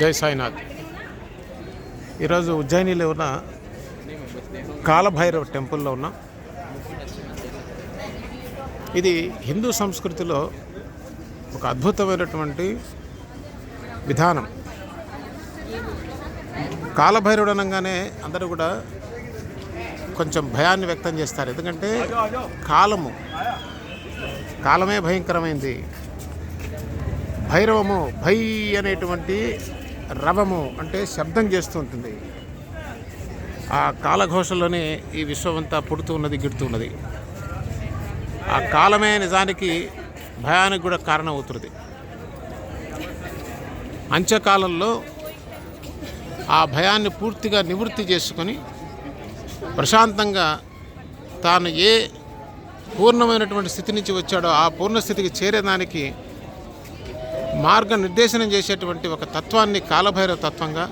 జై సాయినాథ్. ఈరోజు ఉజ్జయినిలో ఉన్న కాలభైరవ్ టెంపుల్లో ఉన్నాం ఇది హిందూ సంస్కృతిలో ఒక అద్భుతమైనటువంటి విధానం. కాలభైరవుడు అనగానే అందరూ కూడా కొంచెం భయాన్ని వ్యక్తం చేస్తారు. ఎందుకంటే కాలము కాలమే భయంకరమైంది. భైరవము భై అనేటువంటి రవము అంటే శబ్దం చేస్తూ ఉంటుంది. ఆ కాలఘోషలోనే ఈ విశ్వమంతా పుడుతూ ఉన్నది గిడుతూ ఉన్నది. ఆ కాలమే నిజానికి భయానికి కూడా కారణం అవుతుంది అంత్యకాలంలో ఆ భయాన్ని పూర్తిగా నివృత్తి చేసుకొని ప్రశాంతంగా తాను ఏ పూర్ణమైనటువంటి స్థితి నుంచి వచ్చాడో ఆ పూర్ణ స్థితికి చేరేదానికి మార్గ నిర్దేశనం చేసేటువంటి ఒక తత్వాన్ని కాలభైరవ తత్వంగా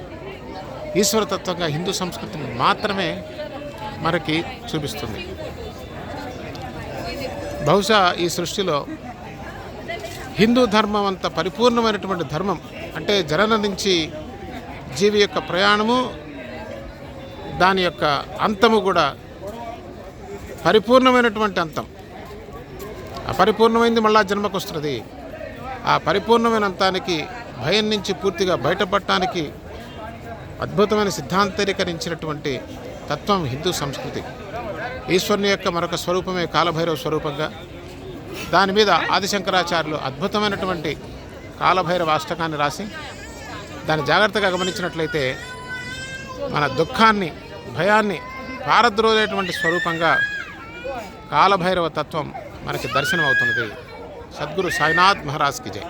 ఈశ్వర తత్వంగా హిందూ సంస్కృతిని మాత్రమే మనకి చూపిస్తుంది. బహుశా ఈ సృష్టిలో హిందూ ధర్మం అంత పరిపూర్ణమైనటువంటి ధర్మం అంటే జనన నుంచి జీవి యొక్క ప్రయాణము దాని యొక్క అంతము కూడా పరిపూర్ణమైనటువంటి అంతం. ఆ పరిపూర్ణమైంది మళ్ళా జన్మకు వస్తుంది ఆ పరిపూర్ణమైన అంతానికి భయం నుంచి పూర్తిగా బయటపడటానికి అద్భుతమైన సిద్ధాంతరీకరించినటువంటి తత్వం హిందూ సంస్కృతి. ఈశ్వరుని యొక్క మరొక స్వరూపమే కాలభైరవ స్వరూపంగా దాని మీద ఆదిశంకరాచార్యులు అద్భుతమైనటువంటి కాలభైరవ అష్టకాన్ని రాసి దాన్ని జాగ్రత్తగా గమనించినట్లయితే మన దుఃఖాన్ని భయాన్ని పారద్రోలేటువంటి స్వరూపంగా కాలభైరవ తత్వం మనకి దర్శనం అవుతున్నది సద్గురు సాయినాథ్ మహారాజ్కి జై